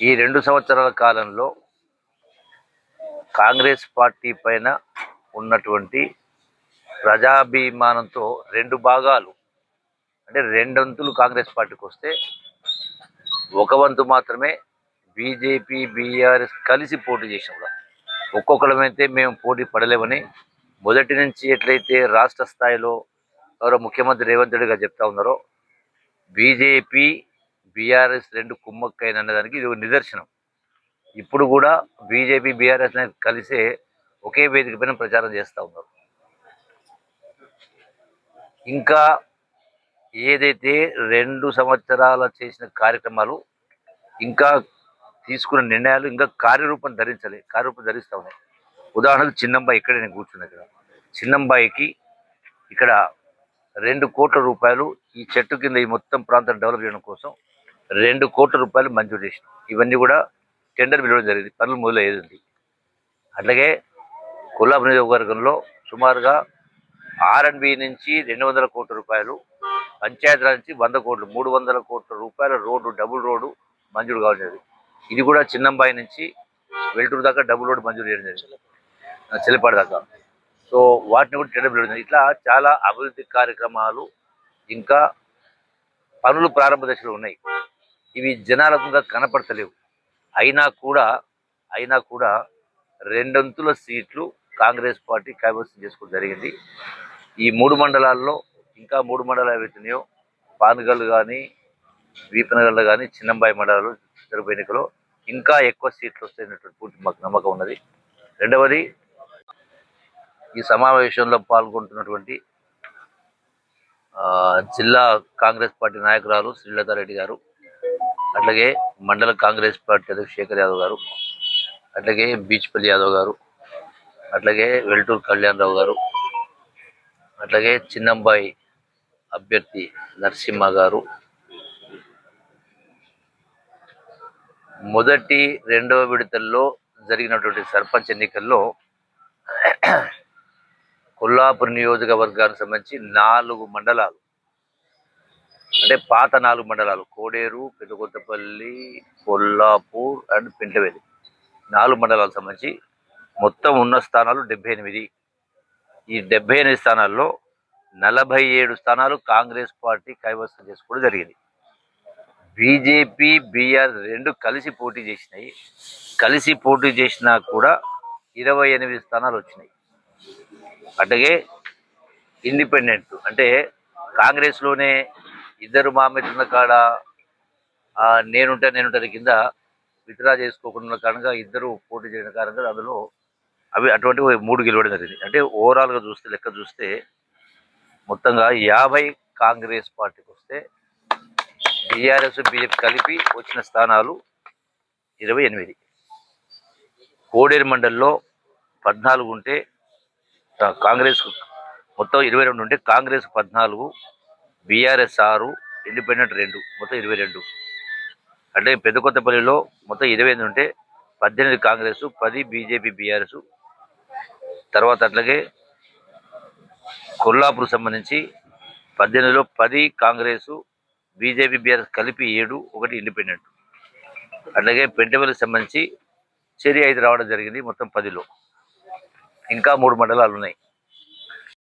ఈ రెండు సంవత్సరాల కాలంలో కాంగ్రెస్ పార్టీ పైన ఉన్నటువంటి ప్రజాభిమానంతో రెండు భాగాలు అంటే రెండంతులు కాంగ్రెస్ పార్టీకి వస్తే ఒక వంతు మాత్రమే బీజేపీ బీఆర్ఎస్ కలిసి పోటీ చేసినాం ఒక్కొక్కడమైతే మేము పోటీ పడలేమని మొదటి నుంచి ఎట్లయితే రాష్ట్ర స్థాయిలో ఎవరో ముఖ్యమంత్రి రేవంత్ రెడ్డి గారు చెప్తా ఉన్నారో బీజేపీ బీఆర్ఎస్ రెండు కుమ్మక్కైన దానికి ఇది ఒక నిదర్శనం. ఇప్పుడు కూడా బీజేపీ బీఆర్ఎస్ కలిసే ఒకే వేదిక పైన ప్రచారం చేస్తూ ఉన్నారు. ఇంకా ఏదైతే రెండు సంవత్సరాల చేసిన కార్యక్రమాలు ఇంకా తీసుకున్న నిర్ణయాలు ఇంకా కార్యరూపం ధరించలే కార్యరూపం ధరిస్తూ ఉన్నాయి. ఉదాహరణకు చిన్నంబాయి ఇక్కడే నేను కూర్చున్నా ఇక్కడ. చిన్నంబాయికి ఇక్కడ రెండు కోట్ల రూపాయలు ఈ చెట్టు కింద ఈ మొత్తం ప్రాంతం డెవలప్ చేయడం కోసం రెండు కోట్ల రూపాయలు మంజూరు చేసినాం. ఇవన్నీ కూడా టెండర్ పిలవడం జరిగింది పనులు మొదలయ్యేది. ఉంది అట్లాగే కొల్లాపు నియోజకవర్గంలో సుమారుగా ఆర్ఎండ్బి నుంచి రెండు వందల కోట్ల రూపాయలు పంచాయతీరాజ్ నుంచి వంద కోట్లు మూడు వందల కోట్ల రూపాయల రోడ్డు డబుల్ రోడ్డు మంజూరు కావడం జరిగింది. ఇది కూడా చిన్నంబాయి నుంచి వెల్టూరు దాకా డబుల్ రోడ్డు మంజూరు చేయడం జరిగింది. చెల్లిపాడు దాకా. సో వాటిని కూడా టెండర్ పిలవడం జరిగింది. ఇట్లా చాలా అభివృద్ధి కార్యక్రమాలు ఇంకా పనులు ప్రారంభ దశలో ఉన్నాయి. ఇవి జనాలకు ఇంకా కనపడతలేవు. అయినా కూడా అయినా కూడా రెండొంతుల సీట్లు కాంగ్రెస్ పార్టీ కైవసం చేసుకోవడం జరిగింది. ఈ మూడు మండలాల్లో ఇంకా మూడు మండలాలు ఏవైతున్నాయో పానగల్ కానీ వీపనగల్ కానీ చిన్నంబాయి మండలాలు జరుపు ఎన్నికలో ఇంకా ఎక్కువ సీట్లు వస్తాయన్నటువంటి పూర్తి మాకు నమ్మకం ఉన్నది. రెండవది ఈ సమావేశంలో పాల్గొంటున్నటువంటి జిల్లా కాంగ్రెస్ పార్టీ నాయకురాలు శ్రీలతారెడ్డి గారు. అట్లాగే మండల కాంగ్రెస్ పార్టీ అధ్యక్షుడు శేఖర్ యాదవ్ గారు అట్లాగే బీచ్పల్లి యాదవ్ గారు అట్లాగే వెల్టూరు కళ్యాణరావు గారు అట్లాగే చిన్నంబాయి అభ్యర్థి నరసింహ గారు. మొదటి రెండవ విడతల్లో జరిగినటువంటి సర్పంచ్ ఎన్నికల్లో కొల్లాపూర్ నియోజకవర్గానికి సంబంధించి నాలుగు మండలాలు అంటే పాత నాలుగు మండలాలు కోడేరు పెదకొత్తపల్లి కొల్లాపూర్ అండ్ పెంటవేలి. నాలుగు మండలాలకు సంబంధించి మొత్తం ఉన్న స్థానాలు డెబ్బై ఎనిమిది. ఈ డెబ్బై ఎనిమిది స్థానాల్లో నలభై ఏడు స్థానాలు కాంగ్రెస్ పార్టీ కైవసం చేసుకోవడం జరిగింది. బీజేపీ బీఆర్ రెండు కలిసి పోటీ చేసినాయి. కలిసి పోటీ చేసినా కూడా ఇరవై ఎనిమిది స్థానాలు వచ్చినాయి. అట్లాగే ఇండిపెండెంట్ అంటే కాంగ్రెస్లోనే ఇద్దరు మామితున్న కాడ నేనుంటే నేనుంటా కింద విత్డ్రా చేసుకోకుండా ఉన్న కారణంగా ఇద్దరు పోటీ చేయడం కారణంగా అందులో అవి అటువంటి మూడు గెలవడం జరిగింది. అంటే ఓవరాల్గా చూస్తే లెక్క చూస్తే మొత్తంగా యాభై కాంగ్రెస్ పార్టీకి వస్తే బీఆర్ఎస్ బీజేపీ కలిపి వచ్చిన స్థానాలు ఇరవై ఎనిమిది. కోడేరు మండలిలో పద్నాలుగు ఉంటే కాంగ్రెస్ మొత్తం ఇరవై రెండు ఉంటే కాంగ్రెస్ పద్నాలుగు బీఆర్ఎస్ ఆరు ఇండిపెండెంట్ రెండు మొత్తం ఇరవై రెండు. అంటే పెద్ద కొత్తపల్లిలో మొత్తం ఇరవై ఎనిమిది ఉంటే పద్దెనిమిది కాంగ్రెస్ పది బీజేపీ బీఆర్ఎస్. తర్వాత అట్లాగే కొల్లాపూర్ సంబంధించి పద్దెనిమిదిలో పది కాంగ్రెస్ బీజేపీ బీఆర్ఎస్ కలిపి ఏడు ఒకటి ఇండిపెండెంట్. అట్లాగే పెంటవెల్లికి సంబంధించి చెరి ఐదు రావడం జరిగింది మొత్తం పదిలో. ఇంకా మూడు మండలాలు ఉన్నాయి.